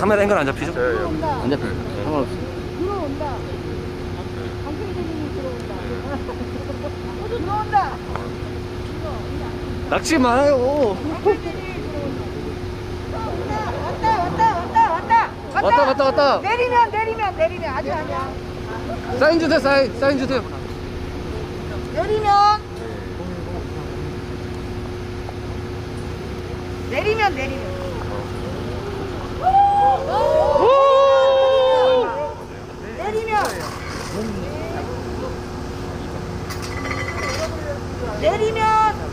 카메라 앵글 안 잡히죠? 안 잡혀. 상관없어. 들어온다. 강필대님이 들어온다. 들어온다. 낚시 마요. 왔다 왔다 왔다 왔다 왔다 왔다 왔다. 내리면 내리면 내리면 아직 아니야. 사인 주세요 사인 사인 주세요. 내리면 내리면. 내리면 내리면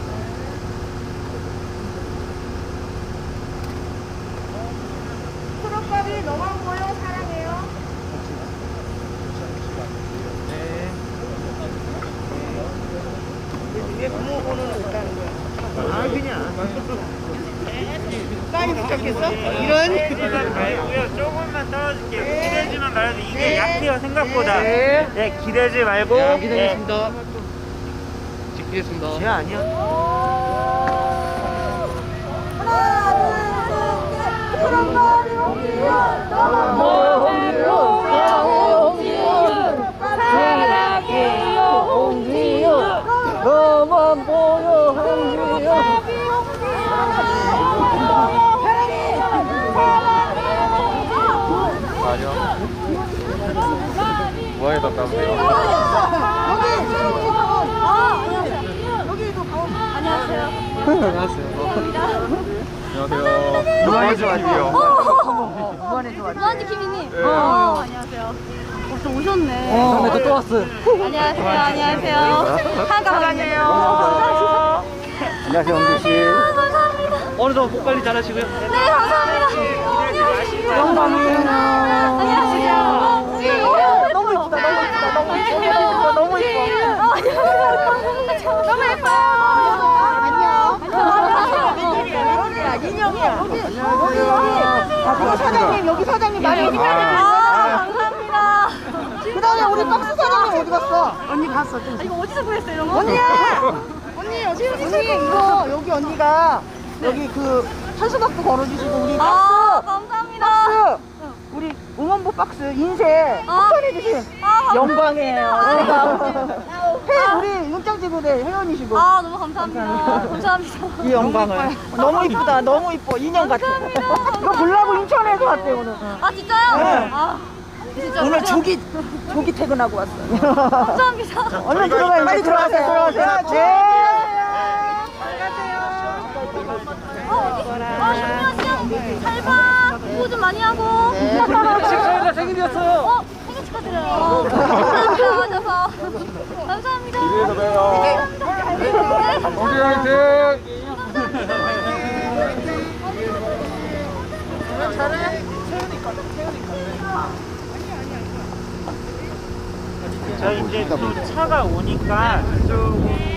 프로값이 너만 보여 사랑해요. 왜 부모 번호는 있다는 거야? 아 그냥 사인 붙였겠어? 이런 말고요. 조금만 떨어질게요. 기대지만 말아도 이게 네. 약해요 생각보다. 네. 네, 기대지 말고. 네, 기다리겠습니다. 찍겠습니다. 제 아니야. 너만 보여 홍지요. 뭐에 더 따세요? 안녕하세요. 안녕하세요. 무한의 좋아요. 무한지 김이님. 어, 안녕하세요. 벌써 오셨네. 다음에 또또 왔어. 안녕하세요. 안녕하세요. 한가방이에요. 안녕하세요, 홍규 씨. 오늘도 복 관리 잘하시고요. 네, 감사합니다. 영광이에요. 안녕하세요. 너무 이쁘다 너무 이쁘다 너무 이쁘다 너무 이뻐 너무 예뻐요. 야 인형이야 여기 여기 여기 사장님 여기 사장님 말 여기 사장님 아, 감사합니다. 그 다음에 우리 박스 사장님 어디 갔어? 언니 갔어 아, 이거 어디서 구했어요? 언니야 언니 여기 언니 이거 여기 언니가 여기 그 한수박도 걸어주시고 우리 아, 박스 감사합니다. 박스 우리 응원부 박스 인쇄 아. 추천해주신 아, 영광이에요 감사합니다. 회 우리 윤장지구대 회원이시고 아, 너무 감사합니다. 감사합니다. 이 영광을 너무 이쁘다 너무 이뻐 인형 같아 이거 보려고 인천에서 왔대 오늘 아, 진짜요? 네. 아, 진짜. 오늘. 조기 조기 퇴근하고 왔어 감사합니다. 얼른 들어가요 빨리 들어가세요 들어가세요 네 아, 안녕하세요. 잘 봐. 공부 좀 많이 하고. 식사가 생일이었어요. 어, 생일 축하드려요. 감사합니다. 와줘서. 감사합니다. 집에서 봬요. 네, 감사합니다. 홍지 화이팅. 저희 이제 또 차가 오니까 이